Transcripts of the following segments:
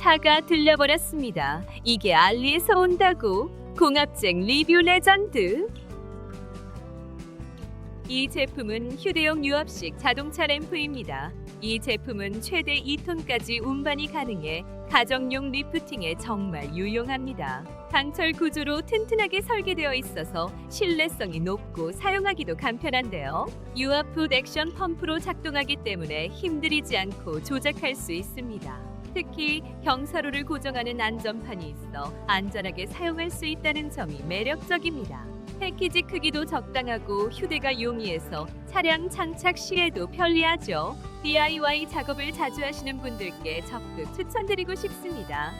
차가 들려버렸습니다. 이게 알리에서 온다고 공합잭 리뷰 레전드. 이 제품은 휴대용 유압식 자동차 램프입니다. 이 제품은 최대 2톤까지 운반이 가능해 가정용 리프팅에 정말 유용합니다. 강철 구조로 튼튼하게 설계되어 있어서 신뢰성이 높고 사용하기도 간편한데요. 유압풋 액션 펌프로 작동하기 때문에 힘들이지 않고 조작할 수 있습니다. 특히 경사로를 고정하는 안전판이 있어 안전하게 사용할 수 있다는 점이 매력적입니다. 패키지 크기도 적당하고 휴대가 용이해서 차량 장착 시에도 편리하죠. DIY 작업을 자주 하시는 분들께 적극 추천드리고 싶습니다.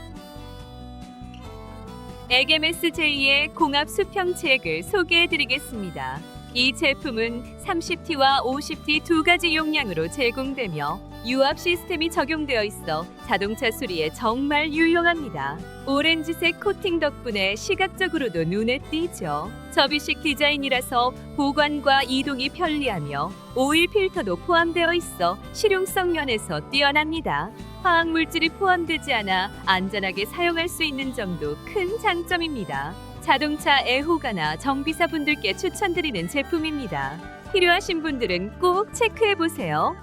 에게메스J의 공합 수평책을 소개해드리겠습니다. 이 제품은 30T와 50T 두 가지 용량으로 제공되며 유압 시스템이 적용되어 있어 자동차 수리에 정말 유용합니다. 오렌지색 코팅 덕분에 시각적으로도 눈에 띄죠. 접이식 디자인이라서 보관과 이동이 편리하며 오일 필터도 포함되어 있어 실용성 면에서 뛰어납니다. 화학 물질이 포함되지 않아 안전하게 사용할 수 있는 점도 큰 장점입니다. 자동차 애호가나 정비사 분들께 추천드리는 제품입니다. 필요하신 분들은 꼭 체크해 보세요.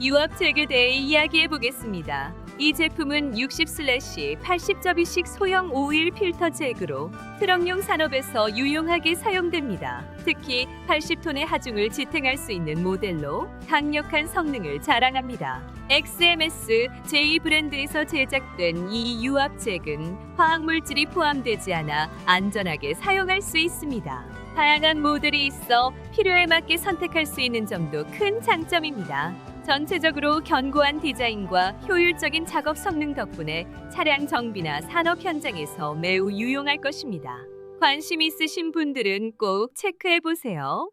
유압책에 대해 이야기해 보겠습니다. 이 제품은 60/80접이식 소형 오일 필터 잭으로 트럭용 산업에서 유용하게 사용됩니다. 특히 80톤의 하중을 지탱할 수 있는 모델로 강력한 성능을 자랑합니다. XMS J 브랜드에서 제작된 이 유압 잭은 화학 물질이 포함되지 않아 안전하게 사용할 수 있습니다. 다양한 모델이 있어 필요에 맞게 선택할 수 있는 점도 큰 장점입니다. 전체적으로 견고한 디자인과 효율적인 작업 성능 덕분에 차량 정비나 산업 현장에서 매우 유용할 것입니다. 관심 있으신 분들은 꼭 체크해 보세요.